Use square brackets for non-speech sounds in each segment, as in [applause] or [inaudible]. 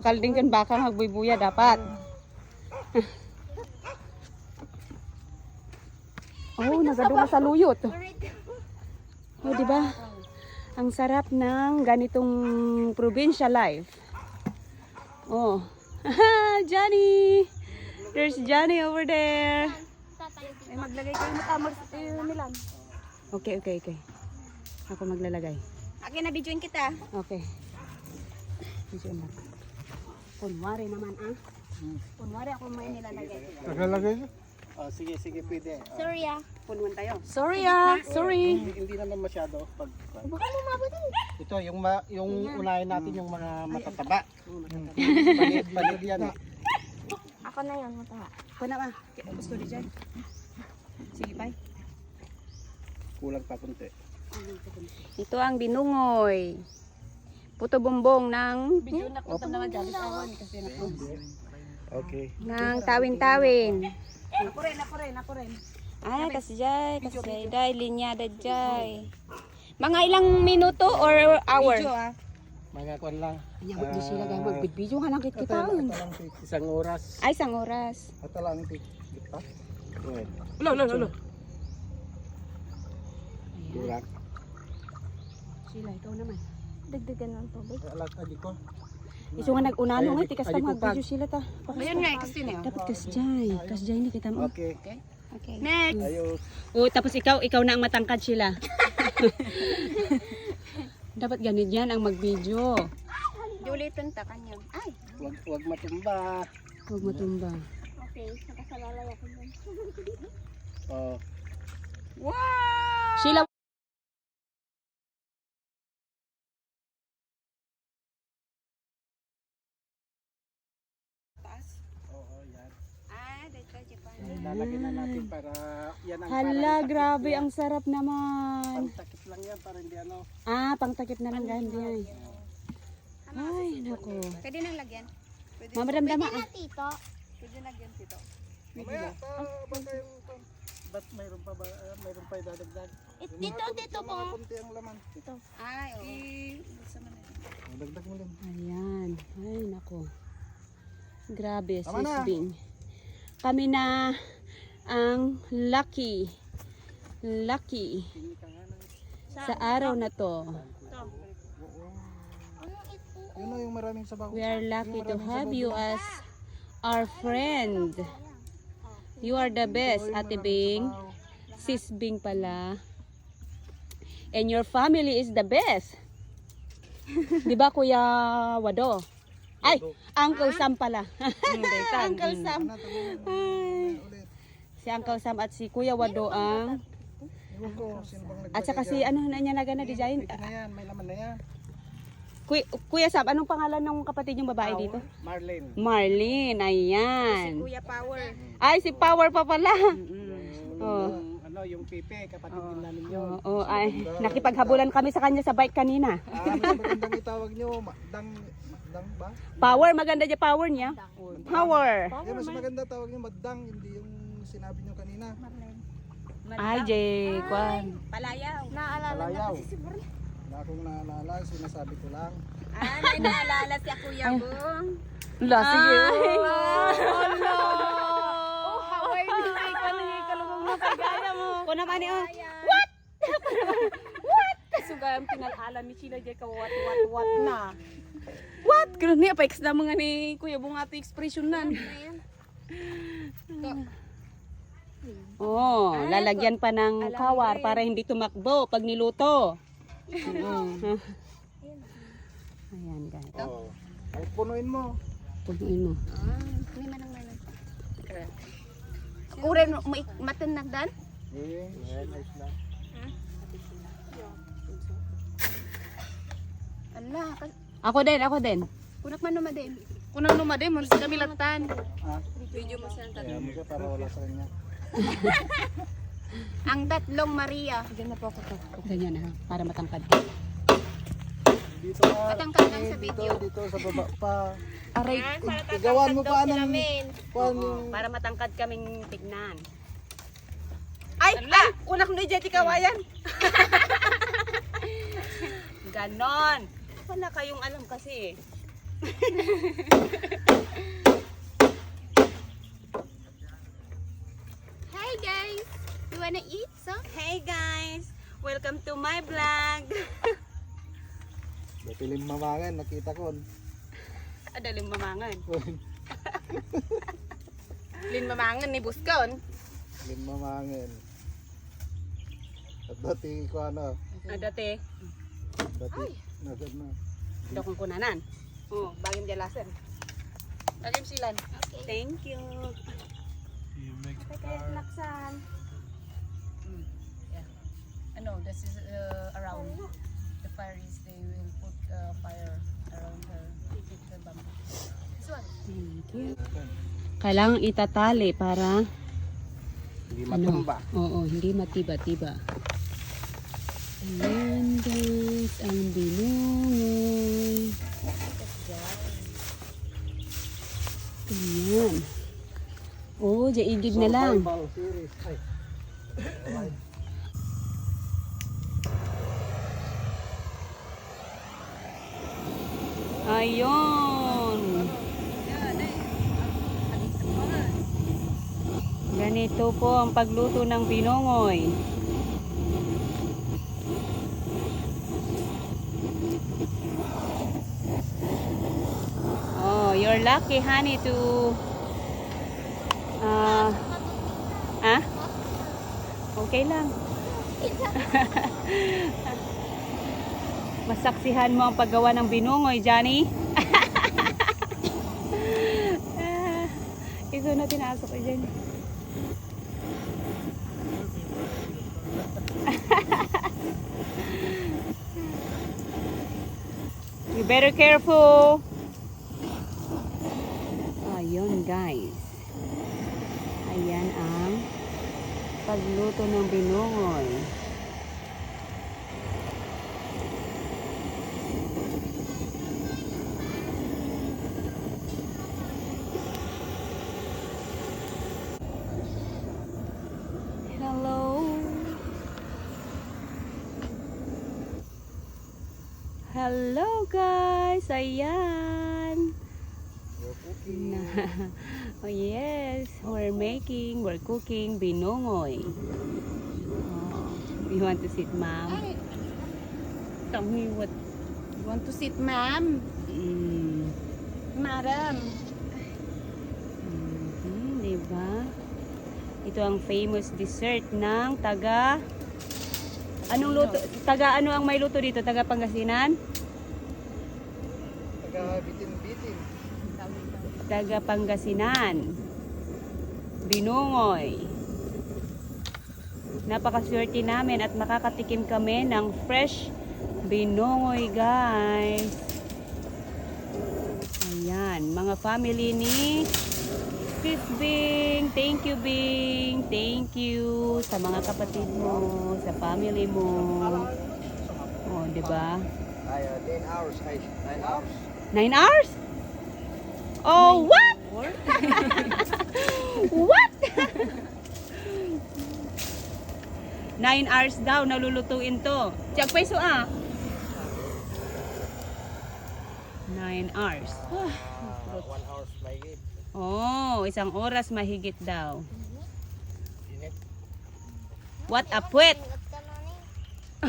Kalding kan baka hagbuy-buya dapat. [laughs] Oh, nagaduma sa luyot. Oh, di ba? Ang sarap ng ganitong provincial life. Oh. [laughs] Johnny! There's Johnny over there. Ay, maglagay kayo ng tamag sa nilang. Okay, okay, okay. Ako maglalagay. Akin na videoin kita. Okay. Medyo na. Kunwari naman ah. Kunwari ako may nilalagay. Naglalagay niyo? Oh, sige, sige, pwede. Ah, Sorry ah. Punuan tayo. Sorry ah. Sorry. hindi, hindi naman masyado. Pag, Baka lumabot din. ito, yung, ma, yung unahin natin yung mga matataba. Matatap. Palit, palit yan. eh. Ako na yan, mata. Puna ba? Gusto di dyan. Sige, bye. Kulang pa kunti. Ito ang binungoy. Puto bumbong ng Video na ko naman dyan. kasi na Okay. ng tawin-tawin. Ako rin, ako rin, ako rin. Ay, kasjay, kasjay, day, linyada jay. Mga ilang minuto or hour? Video ah. Mga kwan lang. Nyawag di sila guys, magbidbidyo ka lang Ito, kita. ito lang, tig- isang oras. Ay, isang oras. Ito lang, tig- kita. Good. Ulo, ulo, ulo. Kulang. Sila, ikaw naman. Dagdagan ng tubig. Alat, adi ko. Iso nga nag-una Ay, nung ay, iti kas ay, di ko magbidyo sila ta. Ayun nga, kasi niyo. Dapat kasjay, kasjay ni kita mo. Okay. Okay. Next. Ayos. Oh, tapos ikaw, ikaw na ang matangkad sila. [laughs] Dapat ganit yan ang mag-video. Julitin ta kanya. Ay. Wag, wag matumba. Huwag matumba. Okay, nakasalalay ako dyan. [laughs] Oh. Wow! Sheila, Oo, yan. Ah, dito, Japan. Lalagyan na natin para yan ang hala, parang grabe, ang sarap naman. Pantakip lang yan para hindi ano. Ah, pangtakip na lang ganyan. Ay. Ay, nako. Pwede nang lagyan. Pwede, Mamaramdama Pwede ah. na, tito. Pwede lagyan, tito. Mamaya, uh, ba kayong Ba't mayroon pa ba? ah, mayroon pa idadagdag? Eh, tito, tito Yung po. mga kunti ang laman. Tito. Ay, oo. Oh, dagdag mo lang. Ayan. Ay, nako. Grabe, Tama na. sisbing. Kami na ang lucky. Lucky. Sa araw na to. We are lucky to have you as our friend. You are the best, Ate Bing. Sis Bing pala. And your family is the best. [laughs] Di ba, Kuya Wado? Ay, Uncle Sam pala. [laughs] Uncle Sam. Ay. Si Uncle Sam at si Kuya Wado ang... At saka si ano na niya na gana design. Ito na yan, may laman na yan. Kuya, Kuya Sam, anong pangalan ng kapatid yung babae dito? Marlene. Marlene, ayan. Kuya Power. Ay, si Power pa pala. Oh. yung, ano, yung pipe, kapatid din namin yun. Oo, ay, nakipaghabulan kami sa kanya sa bike kanina. Ah, mas magandang itawag nyo, makdang, makdang ba? Power, maganda dyan power niya. Power. Eh, mas maganda tawag nyo, madang, hindi yung sinabi nyo kanina. Ay, Jay, kwan. Palayaw. Naalala Alayaw. Wala akong naalala, sinasabi ko lang. Ah, may naalala si Kuya Bong. La, sige. Oh, how are you? Kalungong mo, kagaya mo. Kung naman eh, what? what? Sugayang pinalalan ni Sheila Jay ka what, what, what na. What? Ganun niya, pa na mga ni Kuya Bong ato expression nan. Oh, lalagyan pa ng kawar para hindi tumakbo pag niluto. Mm. Ayan, guys. Oo. Ay, punuin mo. Punuin mo. Ah, may manang manang. Uren, may matan nagdan? Eh, yan, ayos lang. Ala, Ako din, ako din. kunak man numadin. Kunang numadin, mo sa kamilatan. Ah, Video mo sa siya para wala sa kanya. [laughs] Ang tatlong Maria. Ganyan na po ako to. Ganyan na, para matangkad. Dito ka. Matangkad lang sa video. Dito, dito sa baba pa. [laughs] Aray, Igawan mo pa ng... Kuhan yung... para matangkad kaming tignan. Ay, ay, unak ni Jetty Kawayan. Ganon. Wala kayong alam kasi eh. [laughs] Hi guys! You wanna eat some? Hey guys! Welcome to my vlog! Dapilim mamangan, nakita ko. Adaling mamangan. [laughs] Lin mamangan ni Buskon. Dapilim mamangan. At dati ko ano, Ah, dati, dati, nagad na. dokong kunanan. Oh, bagim jalasan. Bagim silan. Thank you. Laksan. Yeah. Ano, this is uh, around the fire is they will put uh, fire around her. The bamboo. This one. Thank you. Kailangang itatali para Hindi ano? matumba. Oo, hindi matiba-tiba. Ayan guys, ang binungoy. Ayan. Oo, oh, igid na lang. Survival. Ayun. Ganito po ang pagluto ng binongoy. Oh, you're lucky, honey, to... Ah... ah? Okay lang. [laughs] Masaksihan mo ang paggawa ng binungoy, Johnny. Ah, [laughs] Ikaw na tinasok ko dyan. Be better careful. Ayun, guys. Ayan ang pagluto ng binungoy. Hello. Hello guys. Ayan. Cooking. [laughs] oh yes, we're making, we're cooking binongoy. Oh, you want to sit, ma'am? Tell me what. you want to sit, ma'am? Mm, Madam. mhm, diba? Ito ang famous dessert ng taga... Anong luto? Taga ano ang may luto dito? Taga Pangasinan? Taga bitin-bitin. Taga Pangasinan. Binungoy. Napakaswerte namin at makakatikim kami ng fresh binungoy, guys. Ayan, mga family ni Sis Bing. Thank you, Bing. Thank you sa mga kapatid mo, sa family mo. Oh, 'di ba? Ay, 10 hours. Ay, 9 hours. Nine hours? Oh, what? what? Nine hours daw nalulutuin to. Tiyak peso ah. Nine hours. Uh, 1 hours gate. Oh, isang oras mahigit daw. What a puwet! [laughs]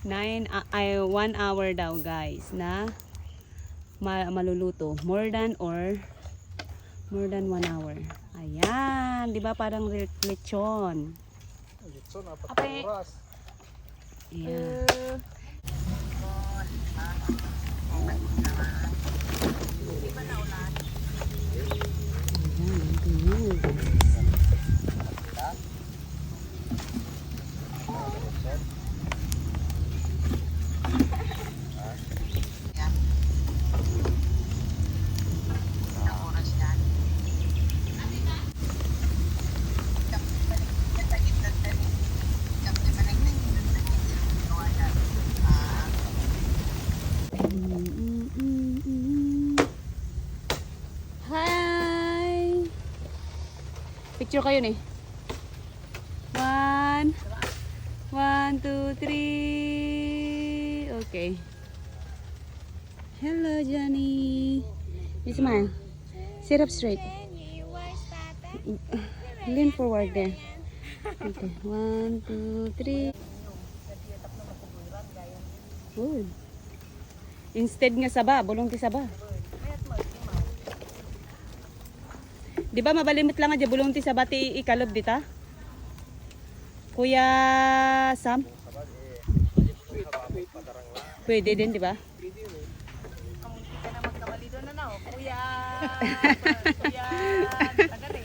Nine, uh, ay, one hour daw guys na ma- maluluto. More than or more than one hour. Ayan, di ba parang le- lechon? Litson, apat na oras. Ayan. Ayan, ang ganyan. Mm, mm, mm, mm. Hi! Picture kayo ni. One. One, two, three. Okay. Hello, Johnny. You smile. Sit up straight. Lean forward there. Okay. One, two, three. Good. Instead nga saba, bulong ti saba. Di ba mabalimit lang nga di bulong ti saba ti ikalob dita? Kuya Sam? Pwede din, di ba? Ka na magkamali doon na na, oh. Kuya. [laughs] Kuya. Tagal.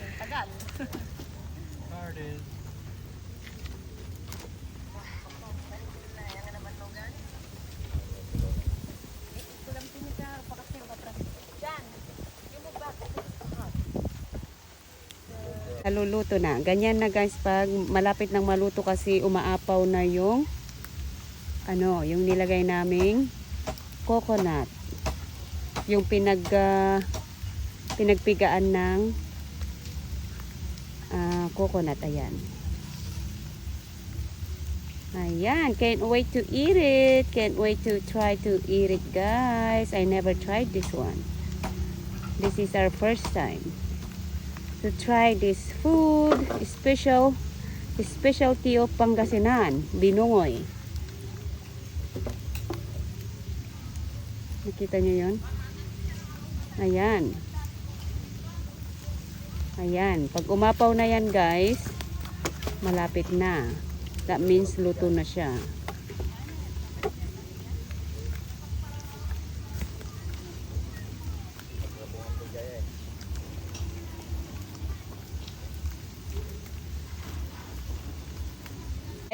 Naluluto na. Ganyan na guys pag malapit ng maluto kasi umaapaw na yung ano, yung nilagay naming coconut. Yung pinag ah, pinagpigaan ng ah, coconut ayan. Ayan, can't wait to eat it. Can't wait to try to eat it, guys. I never tried this one. This is our first time to try this food, special specialty of Pangasinan, binungoy. Nakita niyo 'yon? Ayan. Ayan, pag umapaw na 'yan, guys, malapit na. That means luto na siya.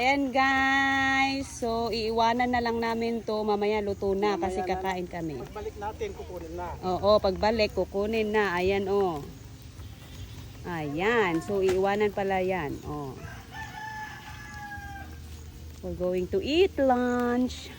Ayan guys, so iiwanan na lang namin to mamaya luto na kasi kakain kami. Pagbalik natin, kukunin na. Oo, pagbalik kukunin na. Ayan oh. Ayan, so iiwanan pala yan. Oh. We're going to eat lunch.